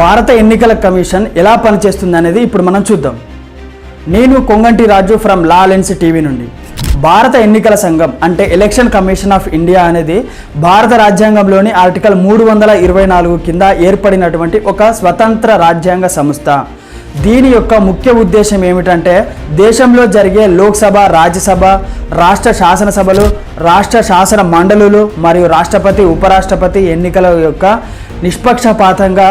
భారత ఎన్నికల కమిషన్ ఎలా పనిచేస్తుంది అనేది ఇప్పుడు మనం చూద్దాం. నేను Konganti Raju from law lens TV నుండి. భారత ఎన్నికల సంఘం అంటే ఎలక్షన్ కమిషన్ ఆఫ్ ఇండియా అనేది భారత రాజ్యాంగంలోని ఆర్టికల్ మూడు వందల ఇరవై నాలుగు కింద ఏర్పడినటువంటి ఒక స్వతంత్ర రాజ్యాంగ సంస్థ. దీని యొక్క ముఖ్య ఉద్దేశం ఏమిటంటే దేశంలో జరిగే లోక్సభ రాజ్యసభ రాష్ట్ర శాసనసభలు రాష్ట్ర శాసన మండలులు మరియు రాష్ట్రపతి ఉపరాష్ట్రపతి ఎన్నికల యొక్క నిష్పక్షపాతంగా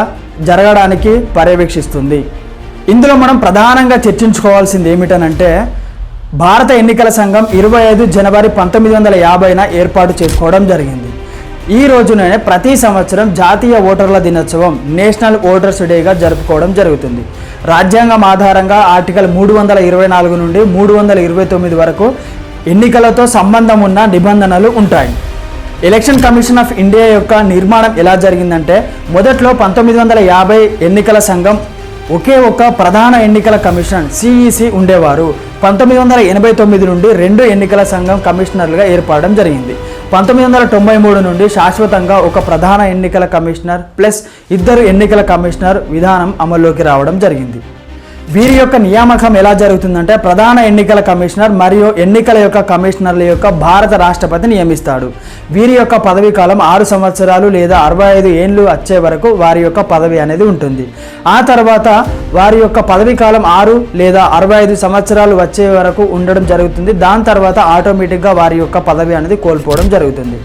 జరగడానికి పర్యవేక్షిస్తుంది. ఇందులో మనం ప్రధానంగా చర్చించుకోవాల్సింది ఏమిటనంటే భారత ఎన్నికల సంఘం ఇరవై ఐదు జనవరి పంతొమ్మిది వందల యాభైన ఏర్పాటు చేసుకోవడం జరిగింది. ఈ రోజునే ప్రతి సంవత్సరం జాతీయ ఓటర్ల దినోత్సవం నేషనల్ ఓటర్స్ డేగా జరుపుకోవడం జరుగుతుంది. రాజ్యాంగం ఆధారంగా ఆర్టికల్ మూడు వందల ఇరవై నాలుగు నుండి మూడు వందల ఇరవై తొమ్మిది వరకు ఎన్నికలతో సంబంధం ఉన్న నిబంధనలు ఉంటాయి. ఎలక్షన్ కమిషన్ ఆఫ్ ఇండియా యొక్క నిర్మాణం ఎలా జరిగిందంటే మొదట్లో పంతొమ్మిది వందల యాభై ఎన్నికల సంఘం ఒకే ఒక ప్రధాన ఎన్నికల కమిషన్ సిఈసి ఉండేవారు. పంతొమ్మిది వందల ఎనభై తొమ్మిది నుండి రెండు ఎన్నికల సంఘం కమిషనర్లుగా ఏర్పడడం జరిగింది. పంతొమ్మిది వందల తొంభై మూడు నుండి శాశ్వతంగా ఒక ప్రధాన ఎన్నికల కమిషనర్ ప్లస్ ఇద్దరు ఎన్నికల కమిషనర్ విధానం అమల్లోకి రావడం జరిగింది. వీరి యొక్క నియామకం ఎలా జరుగుతుందంటే ప్రధాన ఎన్నికల కమిషనర్ మరియు ఎన్నికల యొక్క కమిషనర్ల యొక్క భారత రాష్ట్రపతి నియమిస్తాడు. వీరి యొక్క పదవీ కాలం ఆరు సంవత్సరాలు లేదా అరవై ఐదు ఏండ్లు వచ్చే వరకు వారి యొక్క పదవి అనేది ఉంటుంది. ఆ తర్వాత వారి యొక్క పదవీ కాలం ఆరు లేదా అరవై ఐదు సంవత్సరాలు వచ్చే వరకు ఉండడం జరుగుతుంది. దాని తర్వాత ఆటోమేటిక్గా వారి యొక్క పదవి అనేది కోల్పోవడం జరుగుతుంది.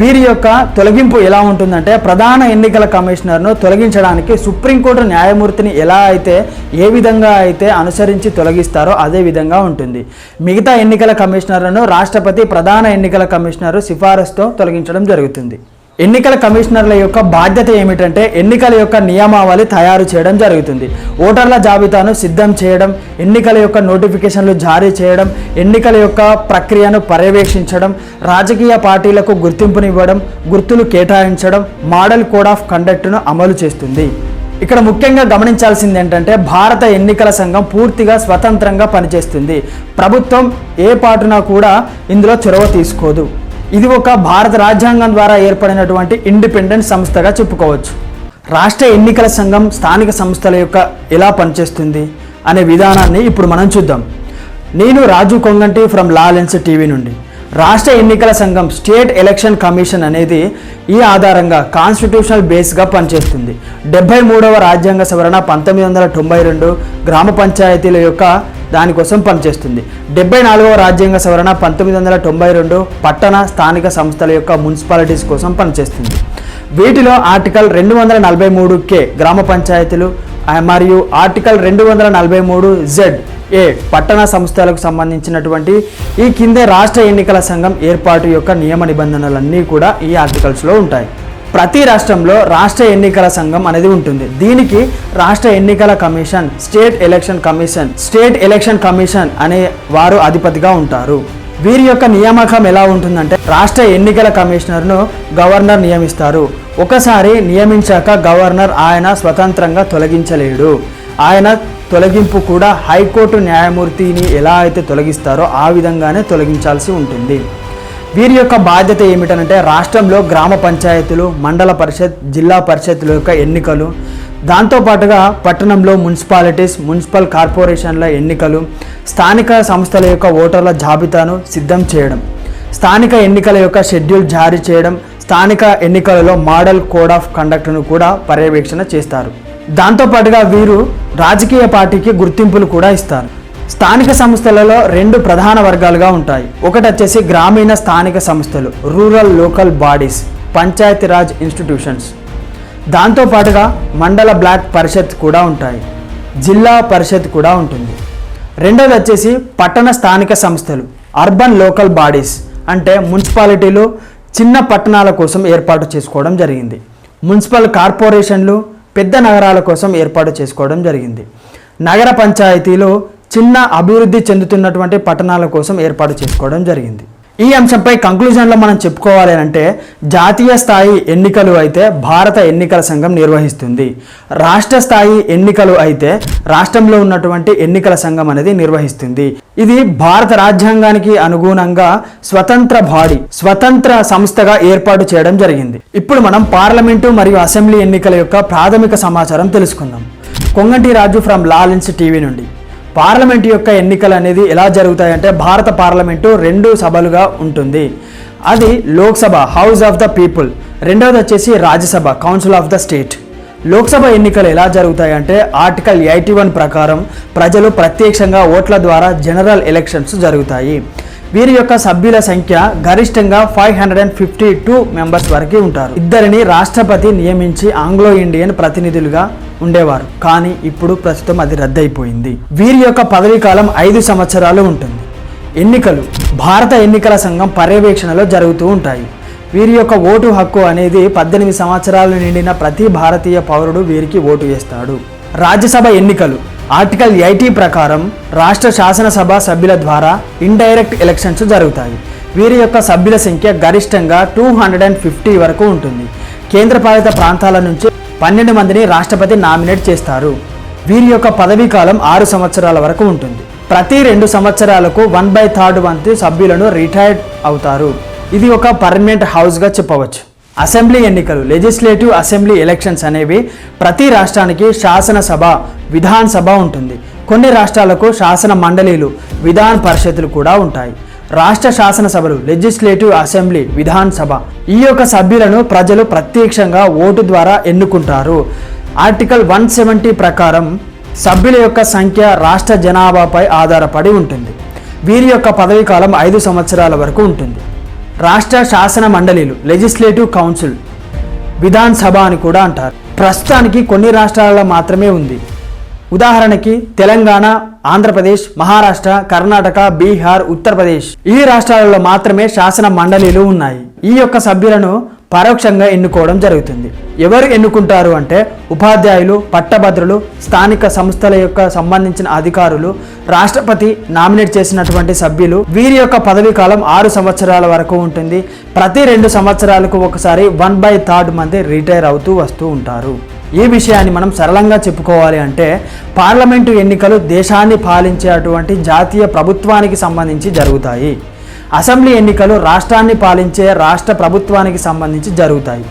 వీరి యొక్క తొలగింపు ఎలా ఉంటుందంటే ప్రధాన ఎన్నికల కమిషనర్ను తొలగించడానికి సుప్రీంకోర్టు న్యాయమూర్తిని ఎలా అయితే ఏ విధంగా అయితే అనుసరించి తొలగిస్తారో అదే విధంగా ఉంటుంది. మిగతా ఎన్నికల కమిషనర్లను రాష్ట్రపతి ప్రధాన ఎన్నికల కమిషనర్ సిఫారసుతో తొలగించడం జరుగుతుంది. ఎన్నికల కమిషనర్ల యొక్క బాధ్యత ఏమిటంటే ఎన్నికల యొక్క నియమావళి తయారు చేయడం జరుగుతుంది. ఓటర్ల జాబితాను సిద్ధం చేయడం ఎన్నికల యొక్క నోటిఫికేషన్లు జారీ చేయడం ఎన్నికల యొక్క ప్రక్రియను పర్యవేక్షించడం రాజకీయ పార్టీలకు గుర్తింపునివ్వడం గుర్తులు కేటాయించడం మోడల్ కోడ్ ఆఫ్ కండక్ట్ను అమలు చేస్తుంది. ఇక్కడ ముఖ్యంగా గమనించాల్సింది ఏంటంటే భారత ఎన్నికల సంఘం పూర్తిగా స్వతంత్రంగా పనిచేస్తుంది. ప్రభుత్వం ఏ పాటున కూడా ఇందులో చొరవ తీసుకోదు. ఇది ఒక భారత రాజ్యాంగం ద్వారా ఏర్పడినటువంటి ఇండిపెండెంట్ సంస్థగా చెప్పుకోవచ్చు. రాష్ట్ర ఎన్నికల సంఘం స్థానిక సంస్థల యొక్క ఎలా పనిచేస్తుంది అనే విధానాన్ని ఇప్పుడు మనం చూద్దాం. నేను Raju Konganti from law lens TV నుండి. రాష్ట్ర ఎన్నికల సంఘం స్టేట్ ఎలక్షన్ కమిషన్ అనేది ఈ ఆధారంగా కాన్స్టిట్యూషనల్ బేస్గా పనిచేస్తుంది. డెబ్బై మూడవ రాజ్యాంగ సవరణ పంతొమ్మిది వందల తొంభై రెండు గ్రామ పంచాయతీల యొక్క దానికోసం పనిచేస్తుంది. డెబ్బై నాలుగవ రాజ్యాంగ సవరణ పంతొమ్మిది వందల తొంభై రెండు పట్టణ స్థానిక సంస్థల యొక్క మున్సిపాలిటీస్ కోసం పనిచేస్తుంది. వీటిలో ఆర్టికల్ రెండు వందల నలభై మూడు కే గ్రామ పంచాయతీలు మరియు ఆర్టికల్ రెండు వందల నలభై మూడు జెడ్ ఏ పట్టణ సంస్థలకు సంబంధించినటువంటి ఈ కిందే రాష్ట్ర ఎన్నికల సంఘం ఏర్పాటు యొక్క నియమ నిబంధనలన్నీ కూడా ఈ ఆర్టికల్స్లో ఉంటాయి. ప్రతి రాష్ట్రంలో రాష్ట్ర ఎన్నికల సంఘం అనేది ఉంటుంది. దీనికి రాష్ట్ర ఎన్నికల commission state election commission state election commission అనే వారు అధిపతిగా ఉంటారు. వీరి యొక్క నియామకం ఎలా ఉంటుందంటే రాష్ట్ర ఎన్నికల కమిషనర్ను గవర్నర్ నియమిస్తారు. ఒకసారి నియమించాక గవర్నర్ ఆయన స్వతంత్రంగా తొలగించలేడు. ఆయన తొలగింపు కూడా హైకోర్టు న్యాయమూర్తిని ఎలా అయితే తొలగిస్తారో ఆ విధంగానే తొలగించాల్సి ఉంటుంది. వీరి యొక్క బాధ్యత ఏమిటనంటే రాష్ట్రంలో గ్రామ పంచాయతీలు మండల పరిషత్ జిల్లా పరిషత్ల యొక్క ఎన్నికలు. దాంతోపాటుగా పట్టణంలో మున్సిపాలిటీస్ మున్సిపల్ కార్పొరేషన్ల ఎన్నికలు స్థానిక సంస్థల యొక్క ఓటర్ల జాబితాను సిద్ధం చేయడం స్థానిక ఎన్నికల యొక్క షెడ్యూల్ జారీ చేయడం స్థానిక ఎన్నికలలో మోడల్ కోడ్ ఆఫ్ కండక్ట్ను కూడా పర్యవేక్షణ చేస్తారు. దాంతోపాటుగా వీరు రాజకీయ పార్టీకి గుర్తింపులు కూడా ఇస్తారు. స్థానిక సంస్థలలో రెండు ప్రధాన వర్గాలుగా ఉంటాయి. ఒకటి వచ్చేసి గ్రామీణ స్థానిక సంస్థలు rural local bodies Panchayati Raj institutions. దాంతోపాటుగా మండల బ్లాక్ పరిషత్ కూడా ఉంటాయి. జిల్లా పరిషత్ కూడా ఉంటుంది. రెండోది వచ్చేసి పట్టణ స్థానిక సంస్థలు అర్బన్ లోకల్ బాడీస్ అంటే మున్సిపాలిటీలు చిన్న పట్టణాల కోసం ఏర్పాటు చేసుకోవడం జరిగింది. మున్సిపల్ కార్పొరేషన్లు పెద్ద నగరాల కోసం ఏర్పాటు చేసుకోవడం జరిగింది. నగర పంచాయతీలు చిన్న అభివృద్ధి చెందుతున్నటువంటి పట్టణాల కోసం ఏర్పాటు చేసుకోవడం జరిగింది. ఈ అంశంపై కంక్లూజన్లో మనం చెప్పుకోవాలి అంటే జాతీయ స్థాయి ఎన్నికలు అయితే భారత ఎన్నికల సంఘం నిర్వహిస్తుంది. రాష్ట్ర స్థాయి ఎన్నికలు అయితే రాష్ట్రంలో ఉన్నటువంటి ఎన్నికల సంఘం అనేది నిర్వహిస్తుంది. ఇది భారత రాజ్యాంగానికి అనుగుణంగా స్వతంత్ర బాడీ స్వతంత్ర సంస్థగా ఏర్పాటు చేయడం జరిగింది. ఇప్పుడు మనం పార్లమెంటు మరియు అసెంబ్లీ ఎన్నికల యొక్క ప్రాథమిక సమాచారం తెలుసుకుందాం. Konganti Raju from law lens TV నుండి. పార్లమెంట్ యొక్క ఎన్నికలు అనేది ఎలా జరుగుతాయంటే భారత పార్లమెంటు రెండు సభలుగా ఉంటుంది. అది Lok Sabha house of the people రెండవది వచ్చేసి Rajya Sabha council of the state Lok Sabha ఎన్నికలు ఎలా జరుగుతాయంటే ఆర్టికల్ ఎయిటీ వన్ ప్రకారం ప్రజలు ప్రత్యక్షంగా ఓట్ల ద్వారా జనరల్ ఎలక్షన్స్ జరుగుతాయి. వీరి యొక్క సభ్యుల సంఖ్య గరిష్టంగా five hundred and fifty two members వరకు ఉంటారు. ఇద్దరిని రాష్ట్రపతి నియమించి ఆంగ్లో ఇండియన్ ప్రతినిధులుగా ఉండేవారు. కానీ ఇప్పుడు ప్రస్తుతం అది రద్దయిపోయింది. వీరి యొక్క పదవీ కాలం ఐదు సంవత్సరాలు ఉంటుంది. ఎన్నికలు భారత ఎన్నికల సంఘం పర్యవేక్షణలో జరుగుతూ ఉంటాయి. వీరి యొక్క ఓటు హక్కు అనేది పద్దెనిమిది సంవత్సరాలు నిండిన ప్రతి భారతీయ పౌరుడు వీరికి ఓటు వేస్తాడు. రాజ్యసభ ఎన్నికలు ఆర్టికల్ ఎయిటీ ప్రకారం రాష్ట్ర శాసనసభ సభ్యుల ద్వారా ఇండైరెక్ట్ ఎలక్షన్స్ జరుగుతాయి. వీరి యొక్క సభ్యుల సంఖ్య గరిష్టంగా టూ హండ్రెడ్ అండ్ ఫిఫ్టీ వరకు ఉంటుంది. కేంద్రపాలిత ప్రాంతాల నుంచి పన్నెండు మందిని రాష్ట్రపతి నామినేట్ చేస్తారు. వీరి యొక్క పదవీ కాలం ఆరు సంవత్సరాల వరకు ఉంటుంది. ప్రతి రెండు సంవత్సరాలకు వన్ బై థర్డ్ వంతు సభ్యులను రిటైర్డ్ అవుతారు. ఇది ఒక పర్మనెంట్ హౌస్గా చెప్పవచ్చు. అసెంబ్లీ ఎన్నికలు లెజిస్లేటివ్ అసెంబ్లీ ఎలక్షన్స్ అనేవి ప్రతి రాష్ట్రానికి శాసనసభ విధానసభ ఉంటుంది. కొన్ని రాష్ట్రాలకు శాసన మండలీలు విధాన పరిషత్తులు కూడా ఉంటాయి. రాష్ట్ర శాసనసభలు లెజిస్లేటివ్ అసెంబ్లీ విధానసభ ఈ యొక్క సభ్యులను ప్రజలు ప్రత్యక్షంగా ఓటు ద్వారా ఎన్నుకుంటారు. ఆర్టికల్ వన్ సెవెంటీ ప్రకారం సభ్యుల యొక్క సంఖ్య రాష్ట్ర జనాభాపై ఆధారపడి ఉంటుంది. వీరి యొక్క పదవీ కాలం ఐదు సంవత్సరాల వరకు ఉంటుంది. రాష్ట్ర శాసన మండలిలు లెజిస్లేటివ్ కౌన్సిల్ విధాన్ సభ అని కూడా అంటారు. ప్రస్తుతానికి కొన్ని రాష్ట్రాలలో మాత్రమే ఉంది. ఉదాహరణకి తెలంగాణ ఆంధ్రప్రదేశ్ మహారాష్ట్ర కర్ణాటక బీహార్ ఉత్తరప్రదేశ్. ఈ రాష్ట్రాలలో మాత్రమే శాసన మండలిలు ఉన్నాయి. ఈ యొక్క సభ్యులను పరోక్షంగా ఎన్నుకోవడం జరుగుతుంది. ఎవరు ఎన్నుకుంటారు అంటే ఉపాధ్యాయులు పట్టభద్రులు స్థానిక సంస్థల యొక్క సంబంధించిన అధికారులు రాష్ట్రపతి నామినేట్ చేసినటువంటి సభ్యులు. వీరి యొక్క పదవీ కాలం ఆరు సంవత్సరాల వరకు ఉంటుంది. ప్రతి రెండు సంవత్సరాలకు ఒకసారి వన్ బై థర్డ్ మంది రిటైర్ అవుతూ వస్తూ ఉంటారు. ఈ విషయాన్ని మనం సరళంగా చెప్పుకోవాలి అంటే పార్లమెంటు ఎన్నికలు దేశాన్ని పాలించే అటువంటి జాతీయ ప్రభుత్వానికి సంబంధించి జరుగుతాయి. అసెంబ్లీ ఎన్నికలు రాష్ట్రాన్ని పాలించే రాష్ట్ర ప్రభుత్వానికి సంబంధించి జరుగుతాయి.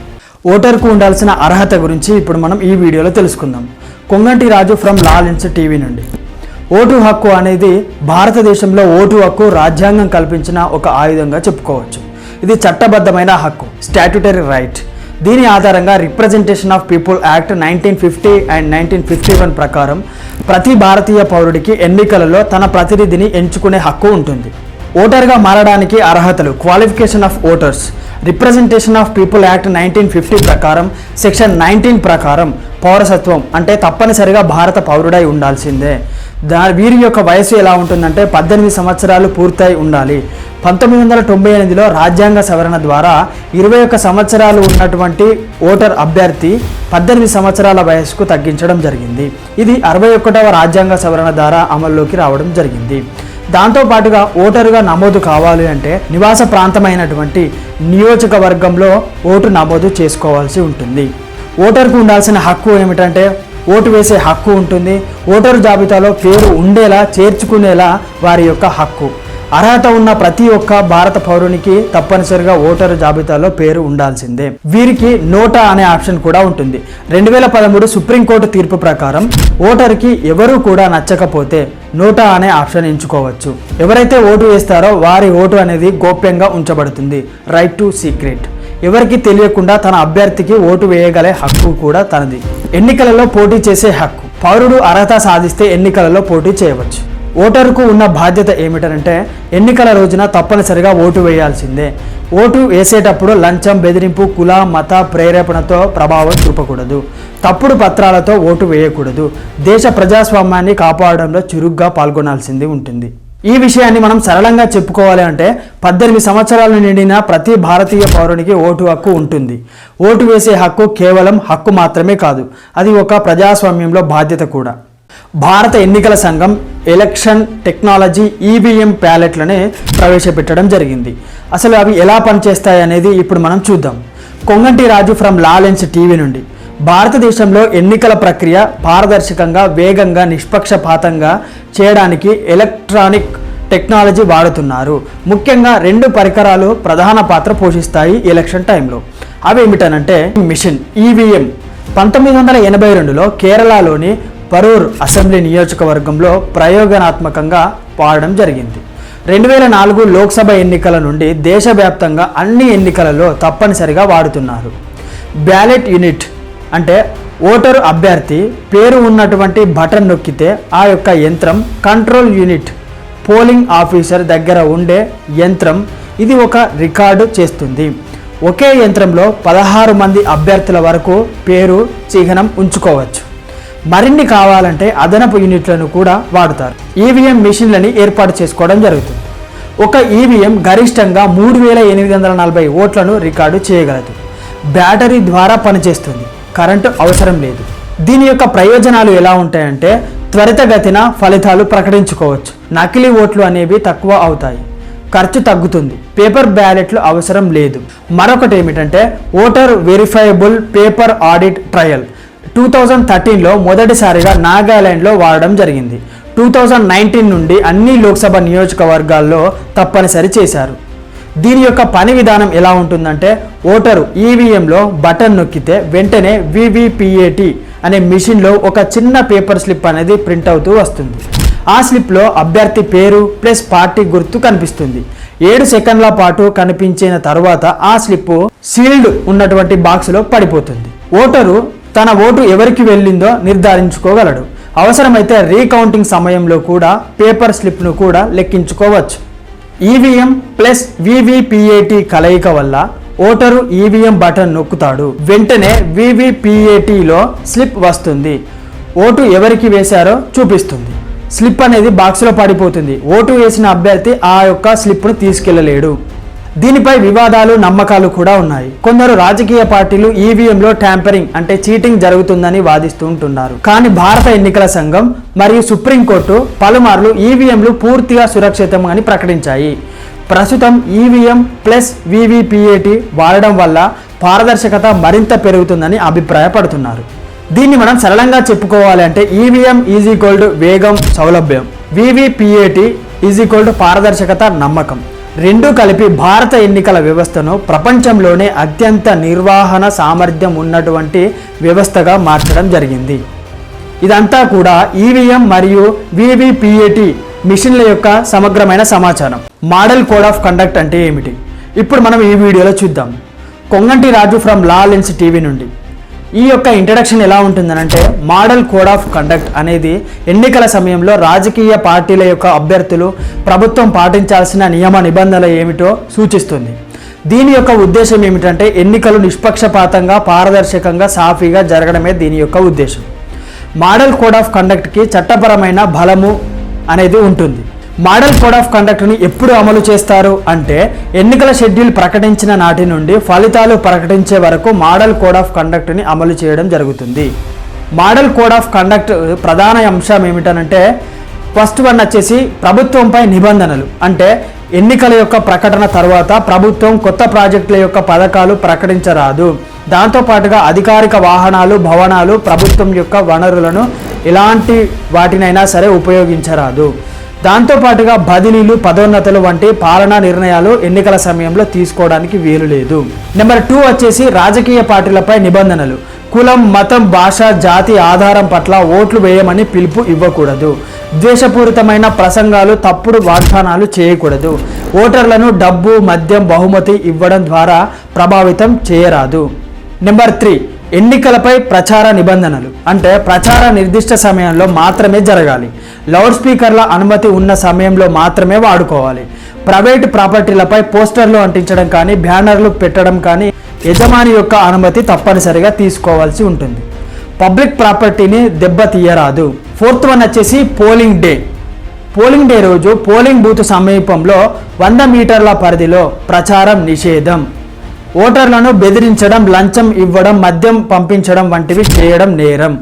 ఓటర్కు ఉండాల్సిన అర్హత గురించి ఇప్పుడు మనం ఈ వీడియోలో తెలుసుకుందాం. Konganti Raju from law lens TV నుండి. ఓటు హక్కు అనేది భారతదేశంలో ఓటు హక్కు రాజ్యాంగం కల్పించిన ఒక ఆయుధంగా చెప్పుకోవచ్చు. ఇది చట్టబద్ధమైన హక్కు స్టాట్యుటరీ రైట్. దీని ఆధారంగా representation of people act nineteen fifty and nineteen fifty one ప్రకారం ప్రతి భారతీయ పౌరుడికి ఎన్నికలలో తన ప్రతినిధిని ఎంచుకునే హక్కు ఉంటుంది. ఓటర్గా మారడానికి అర్హతలు. Qualification of voters representation of people act nineteen fifty ప్రకారం సెక్షన్ నైన్టీన్ ప్రకారం పౌరసత్వం అంటే తప్పనిసరిగా భారత పౌరుడై ఉండాల్సిందే. దా వీరి యొక్క వయసు ఎలా ఉంటుందంటే పద్దెనిమిది సంవత్సరాలు పూర్తయి ఉండాలి. పంతొమ్మిది వందల తొంభై ఎనిమిదిలో రాజ్యాంగ సవరణ ద్వారా ఇరవై ఒక్క సంవత్సరాలు ఉన్నటువంటి ఓటర్ అభ్యర్థి పద్దెనిమిది సంవత్సరాల వయసుకు తగ్గించడం జరిగింది. ఇది అరవై ఒకటవ రాజ్యాంగ సవరణ ద్వారా అమల్లోకి రావడం జరిగింది. దాంతోపాటుగా ఓటరుగా నమోదు కావాలి అంటే నివాస ప్రాంతమైనటువంటి నియోజకవర్గంలో ఓటు నమోదు చేసుకోవాల్సి ఉంటుంది. ఓటర్కు ఉండాల్సిన హక్కు ఏమిటంటే ఓటు వేసే హక్కు ఉంటుంది. ఓటరు జాబితాలో పేరు ఉండేలా చేర్చుకునేలా వారి యొక్క హక్కు. అర్హత ఉన్న ప్రతి ఒక్క భారత పౌరునికి తప్పనిసరిగా ఓటరు జాబితాలో పేరు ఉండాల్సిందే. వీరికి నోటా అనే ఆప్షన్ కూడా ఉంటుంది. రెండు వేల పదమూడు సుప్రీంకోర్టు తీర్పు ప్రకారం ఓటరుకి ఎవరు కూడా నచ్చకపోతే నోటా అనే ఆప్షన్ ఎంచుకోవచ్చు. ఎవరైతే ఓటు వేస్తారో వారి ఓటు అనేది గోప్యంగా ఉంచబడుతుంది. Right to secret. ఎవరికి తెలియకుండా తన అభ్యర్థికి ఓటు వేయగలే హక్కు కూడా తనది. ఎన్నికలలో పోటీ చేసే హక్కు. పౌరుడు అర్హత సాధిస్తే ఎన్నికలలో పోటీ చేయవచ్చు. ఓటరుకు ఉన్న బాధ్యత ఏమిటంటే ఎన్నికల రోజున తప్పనిసరిగా ఓటు వేయాల్సిందే. ఓటు వేసేటప్పుడు లంచం బెదిరింపు కుల మత ప్రేరేపణతో ప్రభావం చూపకూడదు. తప్పుడు పత్రాలతో ఓటు వేయకూడదు. దేశ ప్రజాస్వామ్యాన్ని కాపాడడంలో చురుగ్గా పాల్గొనాల్సింది ఉంటుంది. ఈ విషయాన్ని మనం సరళంగా చెప్పుకోవాలి అంటే పద్దెనిమిది సంవత్సరాలు నిండిన ప్రతి భారతీయ పౌరునికి ఓటు హక్కు ఉంటుంది. ఓటు వేసే హక్కు కేవలం హక్కు మాత్రమే కాదు అది ఒక ప్రజాస్వామ్యంలో బాధ్యత కూడా. భారత ఎన్నికల సంఘం ఎలక్షన్ టెక్నాలజీ ఈవీఎం ప్యాలెట్లని ప్రవేశపెట్టడం జరిగింది. అసలు అవి ఎలా పనిచేస్తాయి అనేది ఇప్పుడు మనం చూద్దాం. కొంగంటి రాజు ఫ్రమ్ లాలెన్స్ టీవీ నుండి. భారతదేశంలో ఎన్నికల ప్రక్రియ పారదర్శకంగా వేగంగా నిష్పక్షపాతంగా చేయడానికి ఎలక్ట్రానిక్ టెక్నాలజీ వాడుతున్నారు. ముఖ్యంగా రెండు పరికరాలు ప్రధాన పాత్ర పోషిస్తాయి ఎలక్షన్ టైంలో. అవి ఏమిటనంటే మిషన్ ఈవీఎం. పంతొమ్మిది వందల ఎనభై రెండులో కేరళలోని పరూర్ అసెంబ్లీ నియోజకవర్గంలో ప్రయోగాత్మకంగా వాడడం జరిగింది. రెండు వేల నాలుగు లోక్సభ ఎన్నికల నుండి దేశవ్యాప్తంగా అన్ని ఎన్నికలలో తప్పనిసరిగా వాడుతున్నారు. బ్యాలెట్ యూనిట్ అంటే ఓటరు అభ్యర్థి పేరు ఉన్నటువంటి బటన్ నొక్కితే ఆ యొక్క యంత్రం కంట్రోల్ యూనిట్ పోలింగ్ ఆఫీసర్ దగ్గర ఉండే యంత్రం ఇది ఒక రికార్డు చేస్తుంది. ఒకే యంత్రంలో పదహారు మంది అభ్యర్థుల వరకు పేరు చిహ్నం ఉంచుకోవచ్చు. మరిన్ని కావాలంటే అదనపు యూనిట్లను కూడా వాడుతారు. ఈవీఎం మిషన్లని ఏర్పాటు చేసుకోవడం జరుగుతుంది. ఒక ఈవీఎం గరిష్టంగా మూడు వేల ఎనిమిది వందల నలభై ఓట్లను రికార్డు చేయగలదు. బ్యాటరీ ద్వారా పనిచేస్తుంది. కరెంటు అవసరం లేదు. దీని యొక్క ప్రయోజనాలు ఎలా ఉంటాయంటే త్వరితగతిన ఫలితాలు ప్రకటించుకోవచ్చు. నకిలీ ఓట్లు అనేవి తక్కువ అవుతాయి. ఖర్చు తగ్గుతుంది. పేపర్ బ్యాలెట్లు అవసరం లేదు. మరొకటి ఏమిటంటే voter verifiable paper audit trail. Two thousand థర్టీన్లో మొదటిసారిగా నాగాలాండ్లో వాడడం జరిగింది. టూ థౌజండ్ నైన్టీన్ నుండి అన్ని లోక్సభ నియోజకవర్గాల్లో తప్పనిసరి చేశారు. దీని యొక్క పని విధానం ఎలా ఉంటుందంటే ఓటరు ఈవీఎంలో బటన్ నొక్కితే వెంటనే వివిపిఏటి అనే మిషన్లో ఒక చిన్న పేపర్ స్లిప్ అనేది ప్రింట్ అవుతూ వస్తుంది. ఆ స్లిప్లో అభ్యర్థి పేరు ప్లస్ పార్టీ గుర్తు కనిపిస్తుంది. ఏడు సెకండ్ల పాటు కనిపించిన తర్వాత ఆ స్లిప్ సీల్డ్ ఉన్నటువంటి బాక్స్లో పడిపోతుంది. ఓటరు తన ఓటు ఎవరికి వెళ్ళిందో నిర్ధారించుకోగలడు. అవసరమైతే రీకౌంటింగ్ సమయంలో కూడా పేపర్ స్లిప్ను కూడా లెక్కించుకోవచ్చు. ఈవీఎం ప్లస్ వివిపిఏటి కలయిక వల్ల ఓటరు ఈవీఎం బటన్ నొక్కుతాడు. వెంటనే వివిపిఏటిలో స్లిప్ వస్తుంది. ఓటు ఎవరికి వేశారో చూపిస్తుంది. స్లిప్ అనేది బాక్స్లో పడిపోతుంది. ఓటు వేసిన అభ్యర్థి ఆ యొక్క స్లిప్ను తీసుకెళ్ళలేడు. దీనిపై వివాదాలు నమ్మకాలు కూడా ఉన్నాయి. కొందరు రాజకీయ పార్టీలు ఈవీఎంలో ట్యాంపరింగ్ అంటే చీటింగ్ జరుగుతుందని వాదిస్తూ ఉంటున్నారు. కానీ భారత ఎన్నికల సంఘం మరియు సుప్రీంకోర్టు పలుమార్లు ఈవీఎంలు పూర్తిగా సురక్షితం అని ప్రకటించాయి. ప్రస్తుతం ఈవీఎం ప్లస్ వివిపిఏటి వాడడం వల్ల పారదర్శకత మరింత పెరుగుతుందని అభిప్రాయపడుతున్నారు. దీన్ని మనం సరళంగా చెప్పుకోవాలి అంటే ఈవీఎం ఈజ్ ఈక్వల్ టు వేగం సౌలభ్యం. వివిపిఏటి ఈజ్ ఈక్వల్ టు పారదర్శకత నమ్మకం. రెండూ కలిపి భారత ఎన్నికల వ్యవస్థను ప్రపంచంలోనే అత్యంత నిర్వహణ సామర్థ్యం ఉన్నటువంటి వ్యవస్థగా మార్చడం జరిగింది. ఇదంతా కూడా ఈవీఎం మరియు వివిపిఏటి మిషన్ల యొక్క సమగ్రమైన సమాచారం. మోడల్ కోడ్ ఆఫ్ కండక్ట్ అంటే ఏమిటి? ఇప్పుడు మనం ఈ వీడియోలో చూద్దాం. కొంగంటి రాజు ఫ్రమ్ లాలెన్స్ టీవీ నుండి. ఈ యొక్క ఇంట్రడక్షన్ ఎలా ఉంటుందనంటే మోడల్ కోడ్ ఆఫ్ కండక్ట్ అనేది ఎన్నికల సమయంలో రాజకీయ పార్టీల యొక్క అభ్యర్థులు ప్రభుత్వం పాటించాల్సిన నియమ నిబంధనలు ఏమిటో సూచిస్తుంది. దీని యొక్క ఉద్దేశం ఏమిటంటే ఎన్నికలు నిష్పక్షపాతంగా పారదర్శకంగా సాఫీగా జరగడమే దీని యొక్క ఉద్దేశం. మోడల్ కోడ్ ఆఫ్ కండక్ట్కి చట్టపరమైన బలము అనేది ఉంటుంది. మోడల్ కోడ్ ఆఫ్ కండక్ట్ని ఎప్పుడు అమలు చేస్తారు అంటే ఎన్నికల షెడ్యూల్ ప్రకటించిన నాటి నుండి ఫలితాలు ప్రకటించే వరకు మోడల్ కోడ్ ఆఫ్ కండక్ట్ని అమలు చేయడం జరుగుతుంది. మోడల్ కోడ్ ఆఫ్ కండక్ట్ ప్రధాన అంశం ఏమిటనంటే ఫస్ట్ వన్ వచ్చేసి ప్రభుత్వంపై నిబంధనలు. అంటే ఎన్నికల యొక్క ప్రకటన తర్వాత ప్రభుత్వం కొత్త ప్రాజెక్టుల యొక్క పథకాలు ప్రకటించరాదు. దాంతోపాటుగా అధికారిక వాహనాలు భవనాలు ప్రభుత్వం యొక్క వనరులను ఎలాంటి వాటినైనా సరే ఉపయోగించరాదు. దాంతోపాటుగా బదిలీలు పదోన్నతులు వంటి పాలనా నిర్ణయాలు ఎన్నికల సమయంలో తీసుకోవడానికి వీలు లేదు. నెంబర్ టూ వచ్చేసి రాజకీయ పార్టీలపై నిబంధనలు. కులం మతం భాష జాతి ఆధారం పట్ల ఓట్లు వేయమని పిలుపు ఇవ్వకూడదు. ద్వేషపూరితమైన ప్రసంగాలు తప్పుడు వాగ్దానాలు చేయకూడదు. ఓటర్లను డబ్బు మద్యం బహుమతి ఇవ్వడం ద్వారా ప్రభావితం చేయరాదు. నెంబర్ త్రీ ఎన్నికలపై ప్రచార నిబంధనలు. అంటే ప్రచార నిర్దిష్ట సమయంలో మాత్రమే జరగాలి. లౌడ్ స్పీకర్ల అనుమతి ఉన్న సమయంలో మాత్రమే వాడుకోవాలి. ప్రైవేట్ ప్రాపర్టీలపై పోస్టర్లు అంటించడం కానీ బ్యానర్లు పెట్టడం కానీ యజమాని యొక్క అనుమతి తప్పనిసరిగా తీసుకోవాల్సి ఉంటుంది. పబ్లిక్ ప్రాపర్టీని దెబ్బతీయరాదు ఫోర్త్ వన్ వచ్చేసి పోలింగ్ డే. పోలింగ్ డే రోజు పోలింగ్ బూత్ సమీపంలో వంద మీటర్ల పరిధిలో ప్రచారం నిషేధం. ఓటర్లను బెదిరించడం లంచం ఇవ్వడం మద్యం పంపించడం వంటివి చేయడం నేరం.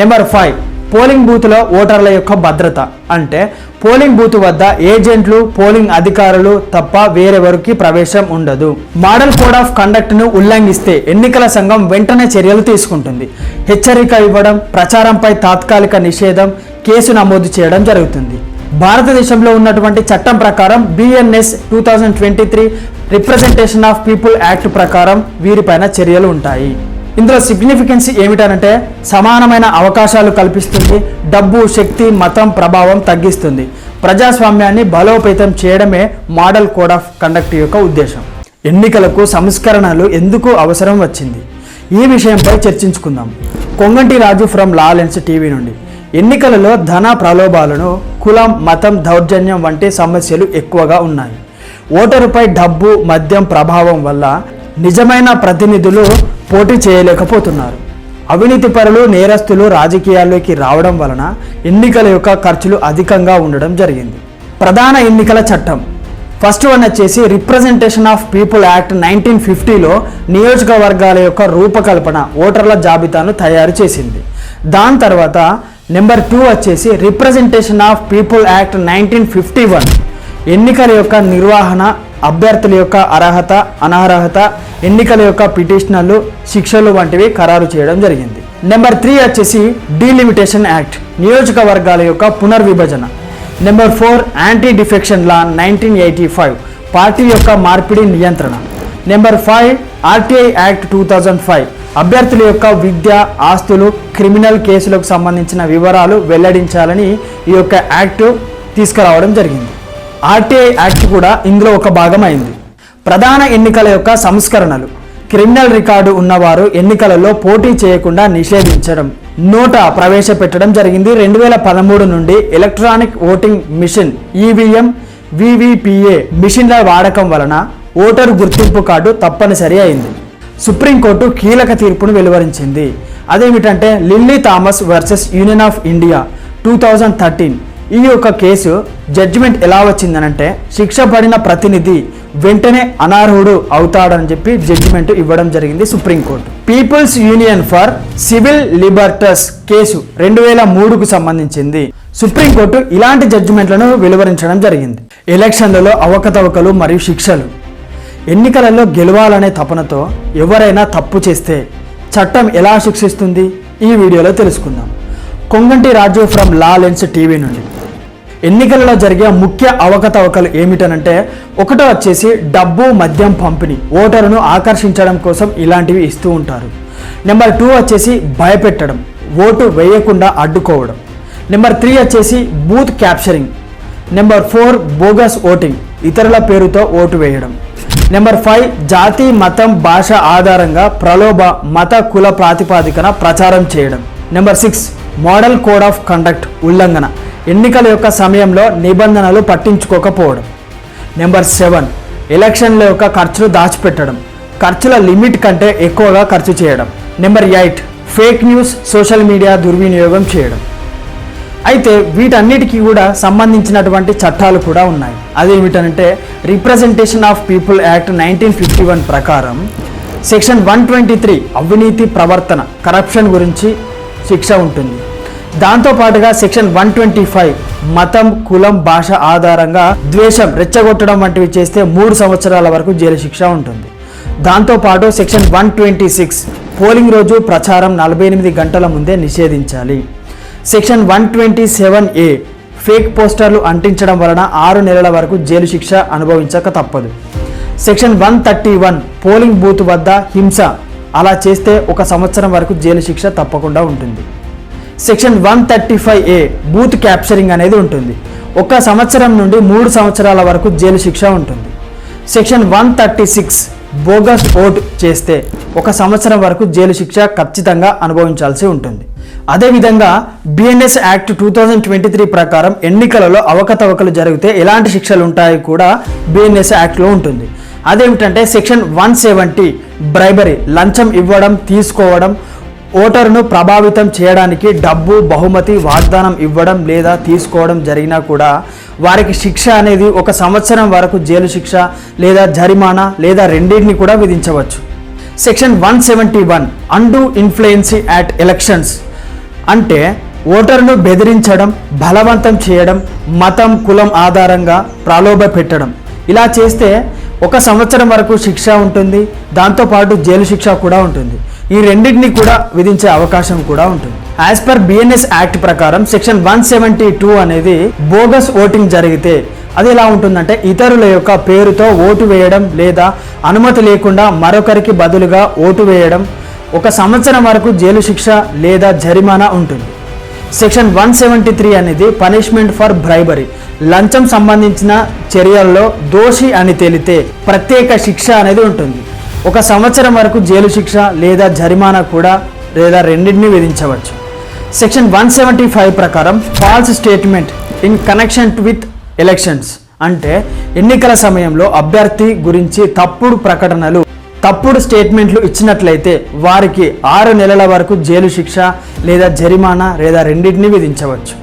నెంబర్ ఫైవ్ పోలింగ్ బూత్లో ఓటర్ల యొక్క భద్రత. అంటే పోలింగ్ బూత్ వద్ద ఏజెంట్లు పోలింగ్ అధికారులు తప్ప వేరెవరికి ప్రవేశం ఉండదు. మోడల్ కోడ్ ఆఫ్ కండక్ట్ను ఉల్లంఘిస్తే ఎన్నికల సంఘం వెంటనే చర్యలు తీసుకుంటుంది. హెచ్చరిక ఇవ్వడం ప్రచారంపై తాత్కాలిక నిషేధం కేసు నమోదు చేయడం జరుగుతుంది. భారతదేశంలో ఉన్నటువంటి చట్టం ప్రకారం BNS two thousand twenty three representation of people act ప్రకారం వీరిపైన చర్యలు ఉంటాయి. ఇందులో సిగ్నిఫికెన్స్ ఏమిటనంటే సమానమైన అవకాశాలు కల్పిస్తుంది డబ్బు శక్తి మతం ప్రభావం తగ్గిస్తుంది. ప్రజాస్వామ్యాన్ని బలోపేతం చేయడమే మోడల్ కోడ్ ఆఫ్ కండక్ట్ యొక్క ఉద్దేశం. ఎన్నికలకు సంస్కరణలు ఎందుకు అవసరం వచ్చింది? ఈ విషయంపై చర్చించుకుందాం. కొంగంటి రాజు ఫ్రమ్ లాలెన్స్ టీవీ నుండి. ఎన్నికలలో ధన ప్రలోభాలను కులం మతం దౌర్జన్యం వంటి సమస్యలు ఎక్కువగా ఉన్నాయి. ఓటరుపై డబ్బు మద్యం ప్రభావం వల్ల నిజమైన ప్రతినిధులు పోటీ చేయలేకపోతున్నారు. అవినీతి పరులు నేరస్తులు రాజకీయాల్లోకి రావడం వలన ఎన్నికల యొక్క ఖర్చులు అధికంగా ఉండడం జరిగింది. ప్రధాన ఎన్నికల చట్టం. ఫస్ట్ వన్ వచ్చేసి representation of people act nineteen ఫిఫ్టీలో నియోజకవర్గాల యొక్క రూపకల్పన ఓటర్ల జాబితాను తయారు చేసింది. దాని తర్వాత నెంబర్ టూ వచ్చేసి representation of people act nineteen fifty one. ఎన్నికల యొక్క నిర్వహణ అభ్యర్థుల యొక్క అర్హత అనర్హత ఎన్నికల యొక్క పిటిషనర్లు శిక్షలు వంటివి ఖరారు చేయడం జరిగింది. నెంబర్ త్రీ వచ్చేసి డీలిమిటేషన్ యాక్ట్ నియోజకవర్గాల యొక్క పునర్విభజన. Number four anti defection law nineteen eighty five party యొక్క మార్పిడి నియంత్రణ. Number five RTI act two thousand five అభ్యర్థుల యొక్క విద్య ఆస్తులు క్రిమినల్ కేసులకు సంబంధించిన వివరాలు వెల్లడించాలని ఈ యొక్క యాక్ట్ తీసుకురావడం జరిగింది. ఆర్టీఐ యాక్ట్ కూడా ఇందులో ఒక భాగం అయింది ప్రధాన ఎన్నికల యొక్క సంస్కరణలు. క్రిమినల్ రికార్డు ఉన్నవారు ఎన్నికలలో పోటీ చేయకుండా నిషేధించడం నోటా ప్రవేశపెట్టడం జరిగింది. రెండు వేల పదమూడు నుండి electronic voting machine EVM VVPA మిషన్ల వాడకం వలన ఓటరు గుర్తింపు కార్డు తప్పనిసరి అయింది. సుప్రీంకోర్టు కీలక తీర్పును వెలువరించింది. అదేమిటంటే Lilly Thomas versus Union of India two thousand thirteen. ఈ యొక్క కేసు జడ్జిమెంట్ ఎలా వచ్చిందనంటే శిక్ష పడిన ప్రతినిధి వెంటనే అనర్హుడు అవుతాడని చెప్పి జడ్జిమెంట్ ఇవ్వడం జరిగింది supreme court. People's Union for Civil Liberties case రెండు వేల మూడుకు సంబంధించింది. సుప్రీంకోర్టు ఇలాంటి జడ్జిమెంట్లను వెలువరించడం జరిగింది. ఎలక్షన్లలో అవకతవకలు మరియు శిక్షలు. ఎన్నికలలో గెలవాలనే తపనతో ఎవరైనా తప్పు చేస్తే చట్టం ఎలా శిక్షిస్తుంది? ఈ వీడియోలో తెలుసుకుందాం. Konganti Raju from law lens TV నుండి. ఎన్నికలలో జరిగే ముఖ్య అవకతవకలు ఏమిటనంటే ఒకటో వచ్చేసి డబ్బు మద్యం పంపిణీ ఓటరును ఆకర్షించడం కోసం ఇలాంటివి ఇస్తూ ఉంటారు. నెంబర్ టూ వచ్చేసి భయపెట్టడం ఓటు వేయకుండా అడ్డుకోవడం. నెంబర్ త్రీ వచ్చేసి booth capturing. Number four bogus voting ఇతరుల పేరుతో ఓటు వేయడం. నెంబర్ ఫైవ్ జాతి మతం భాష ఆధారంగా ప్రలోభ మత కుల ప్రాతిపాదికన ప్రచారం చేయడం. Number six model code of conduct ఉల్లంఘన ఎన్నికల యొక్క సమయంలో నిబంధనలు పట్టించుకోకపోవడం. నెంబర్ సెవెన్ ఎలక్షన్ల యొక్క ఖర్చులు దాచిపెట్టడం ఖర్చుల లిమిట్ కంటే ఎక్కువగా ఖర్చు చేయడం. Number eight fake news social media దుర్వినియోగం చేయడం. అయితే వీటన్నిటికీ కూడా సంబంధించినటువంటి చట్టాలు కూడా ఉన్నాయి. అదేమిటంటే representation of people act nineteen fifty one ప్రకారం సెక్షన్ వన్ ట్వంటీ త్రీ అవినీతి ప్రవర్తన కరప్షన్ గురించి శిక్ష ఉంటుంది. దాంతోపాటుగా సెక్షన్ వన్ ట్వంటీ ఫైవ్ మతం కులం భాష ఆధారంగా ద్వేషం రెచ్చగొట్టడం వంటివి చేస్తే మూడు సంవత్సరాల వరకు జైలు శిక్ష ఉంటుంది. దాంతోపాటు section one twenty six polling రోజు ప్రచారం నలభై ఎనిమిది గంటల ముందే నిషేధించాలి. Section one twenty seven A fake పోస్టర్లు అంటించడం వలన ఆరు నెలల వరకు జైలు శిక్ష అనుభవించక తప్పదు. Section one thirty one polling booth వద్ద హింస. అలా చేస్తే ఒక సంవత్సరం వరకు జైలు శిక్ష తప్పకుండా ఉంటుంది. Section one thirty five A booth capturing అనేది ఉంటుంది. ఒక సంవత్సరం నుండి మూడు సంవత్సరాల వరకు జైలు శిక్ష ఉంటుంది. Section one thirty six bogus vote చేస్తే ఒక సంవత్సరం వరకు జైలు శిక్ష ఖచ్చితంగా అనుభవించాల్సి ఉంటుంది. అదేవిధంగా BNS act two thousand twenty three ప్రకారం ఎన్నికలలో అవకతవకలు జరిగితే ఎలాంటి శిక్షలు ఉంటాయో కూడా బిఎన్ఎస్ యాక్ట్లో ఉంటుంది. అదేమిటంటే సెక్షన్ వన్ సెవెంటీ బ్రైబరీ లంచం ఇవ్వడం తీసుకోవడం ఓటరును ప్రభావితం చేయడానికి డబ్బు బహుమతి వాగ్దానం ఇవ్వడం లేదా తీసుకోవడం జరిగినా కూడా వారికి శిక్ష అనేది ఒక సంవత్సరం వరకు జైలు శిక్ష లేదా జరిమానా లేదా రెండింటిని కూడా విధించవచ్చు. Section one seventy one undue influence at elections అంటే ఓటర్ను బెదిరించడం బలవంతం చేయడం మతం కులం ఆధారంగా ప్రలోభ పెట్టడం. ఇలా చేస్తే ఒక సంవత్సరం వరకు శిక్ష ఉంటుంది దాంతోపాటు జైలు శిక్ష కూడా ఉంటుంది. ఈ రెండింటిని కూడా విధించే అవకాశం కూడా ఉంటుంది. యాజ్ పర్ బిఎన్ఎస్ యాక్ట్ ప్రకారం సెక్షన్ వన్ సెవెంటీ టూ అనేది బోగస్ ఓటింగ్ జరిగితే అది ఎలా ఉంటుందంటే ఇతరుల యొక్క పేరుతో ఓటు వేయడం లేదా అనుమతి లేకుండా మరొకరికి బదులుగా ఓటు వేయడం ఒక సంవత్సరం వరకు జైలు శిక్ష లేదా జరిమానా ఉంటుంది. సెక్షన్ వన్ సెవెంటీ త్రీ అనేది పనిష్మెంట్ ఫర్ బ్రైబరీ. లంచం సంబంధించిన చర్యల్లో దోషి అని తేలితే ప్రత్యేక శిక్ష అనేది ఉంటుంది. ఒక సంవత్సరం వరకు జైలు శిక్ష లేదా జరిమానా కూడా లేదా రెండింటిని విధించవచ్చు. సెక్షన్ వన్ సెవెంటీ ఫైవ్ ప్రకారం false statement in connection with elections అంటే ఎన్నికల సమయంలో అభ్యర్థి గురించి తప్పుడు ప్రకటనలు తప్పుడు స్టేట్మెంట్లు ఇచ్చినట్లయితే వారికి ఆరు నెలల వరకు జైలు శిక్ష లేదా జరిమానా లేదా రెండింటిని విధించవచ్చు.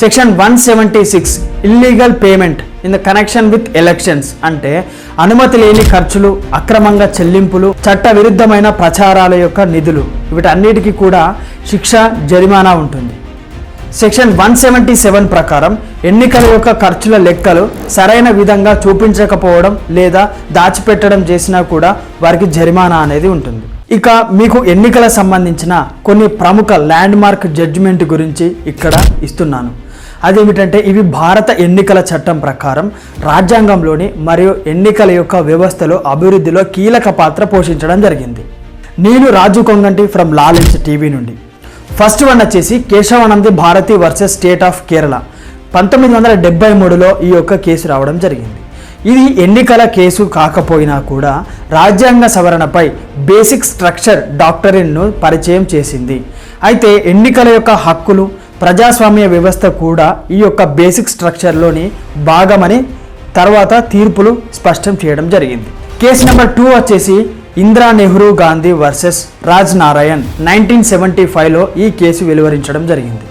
Section one seventy six illegal payment in the connection with elections అంటే అనుమతి లేని ఖర్చులు అక్రమంగా చెల్లింపులు చట్ట విరుద్ధమైన ప్రచారాల యొక్క నిధులు వీటన్నిటికీ కూడా శిక్ష జరిమానా ఉంటుంది. సెక్షన్ వన్ సెవెంటీ సెవెన్ ప్రకారం ఎన్నికల యొక్క ఖర్చుల లెక్కలు సరైన విధంగా చూపించకపోవడం లేదా దాచిపెట్టడం చేసినా కూడా వారికి జరిమానా అనేది ఉంటుంది. ఇక మీకు ఎన్నికల సంబంధించిన కొన్ని ప్రముఖ ల్యాండ్ మార్క్ జడ్జిమెంట్ గురించి ఇక్కడ ఇస్తున్నాను. అదేమిటంటే ఇవి భారత ఎన్నికల చట్టం ప్రకారం రాజ్యాంగంలోని మరియు ఎన్నికల యొక్క వ్యవస్థలో అభివృద్ధిలో కీలక పాత్ర పోషించడం జరిగింది. నేను Raju Konganti from law lens TV నుండి. ఫస్ట్ వన్ వచ్చేసి Kesavananda Bharati versus state of Kerala. పంతొమ్మిది వందల డెబ్బై మూడులో ఈ యొక్క కేసు రావడం జరిగింది. ఇది ఎన్నికల కేసు కాకపోయినా కూడా రాజ్యాంగ సవరణపై బేసిక్ స్ట్రక్చర్ డాక్టరిన్ను పరిచయం చేసింది. అయితే ఎన్నికల యొక్క హక్కులు ప్రజాస్వామ్య వ్యవస్థ కూడా ఈ యొక్క బేసిక్ స్ట్రక్చర్లోని భాగమని తర్వాత తీర్పులు స్పష్టం చేయడం జరిగింది. కేసు నెంబర్ టూ వచ్చేసి Indira Nehru Gandhi versus Raj Narain nineteen seventy ఫైవ్లో ఈ కేసు వెలువరించడం జరిగింది.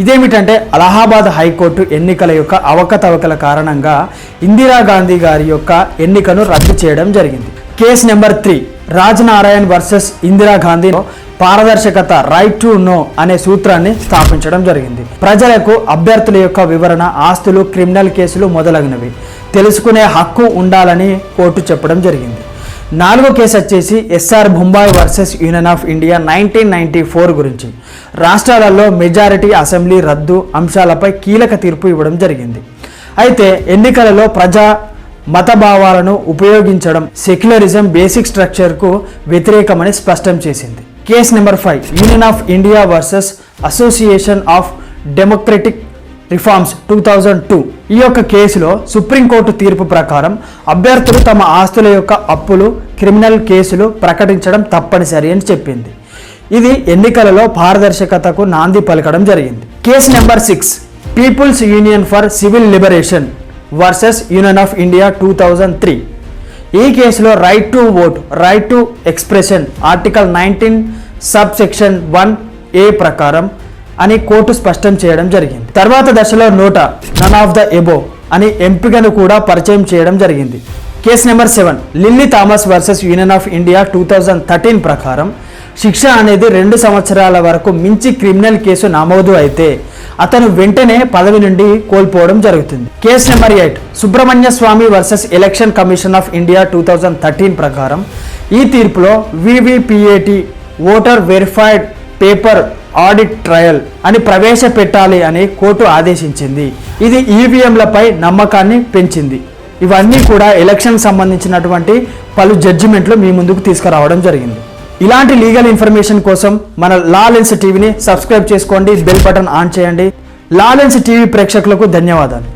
ఇదేమిటంటే అలహాబాద్ హైకోర్టు ఎన్నికల యొక్క అవకతవకల కారణంగా ఇందిరాగాంధీ గారి యొక్క ఎన్నికను రద్దు చేయడం జరిగింది. Case number three Raj Narain versus ఇందిరాగాంధీలో పారదర్శకత రైట్ టు నో అనే సూత్రాన్ని స్థాపించడం జరిగింది. ప్రజలకు అభ్యర్థుల యొక్క వివరణ ఆస్తులు క్రిమినల్ కేసులు మొదలగునవి. తెలుసుకునే హక్కు ఉండాలని కోర్టు చెప్పడం జరిగింది. నాలుగో కేసు వచ్చేసి S R Bommai versus union of India nineteen ninety four గురించి. రాష్ట్రాలలో మెజారిటీ అసెంబ్లీ రద్దు అంశాలపై కీలక తీర్పు ఇవ్వడం జరిగింది. అయితే ఎన్నికలలో ప్రజా మత భావాలను ఉపయోగించడం సెక్యులరిజం బేసిక్ స్ట్రక్చర్కు వ్యతిరేకమని స్పష్టం చేసింది. Case number five Union of India versus Association of Democratic Reforms two thousand two. ఈ యొక్క కేసులో సుప్రీంకోర్టు తీర్పు ప్రకారం అభ్యర్థులు తమ ఆస్తుల యొక్క అప్పులు క్రిమినల్ కేసులు ప్రకటించడం తప్పనిసరి అని చెప్పింది. ఇది ఎన్నికలలో పారదర్శకతకు నాంది పలకడం జరిగింది. Case number six People's Union for Civil Liberation versus Union of India two thousand three. ఈ కేసులో right to vote right to expression article nineteen sub section one A ప్రకారం అని కోర్టు స్పష్టం చేయడం జరిగింది. తర్వాత దశలో NOTA none of the above అని ఎంపికను కూడా పరిచయం చేయడం జరిగింది. Case number seven Lilly Thomas versus Union of India two thousand thirteen ప్రకారం శిక్ష అనేది రెండు సంవత్సరాల వరకు మించి క్రిమినల్ కేసు నమోదు అయితే అతను వెంటనే పదవి నుండి కోల్పోవడం జరుగుతుంది. Case number eight Subramanya Swamy versus Election Commission of India two thousand thirteen ప్రకారం ఈ తీర్పులో VVPAT voter verified paper audit trail అని ప్రవేశపెట్టాలి అని కోర్టు ఆదేశించింది. ఇది ఈవీఎంలపై నమ్మకాన్ని పెంచింది. ఇవన్నీ కూడా ఎలక్షన్ సంబంధించినటువంటి పలు జడ్జిమెంట్లు మీ ముందుకు తీసుకురావడం జరిగింది. ఇలాంటి లీగల్ ఇన్ఫర్మేషన్ కోసం మన లా లెన్స్ టీవీని సబ్స్క్రైబ్ చేసుకోండి బెల్ బటన్ ఆన్ చేయండి. లా లెన్స్ టీవీ ప్రేక్షకులకు ధన్యవాదాలు.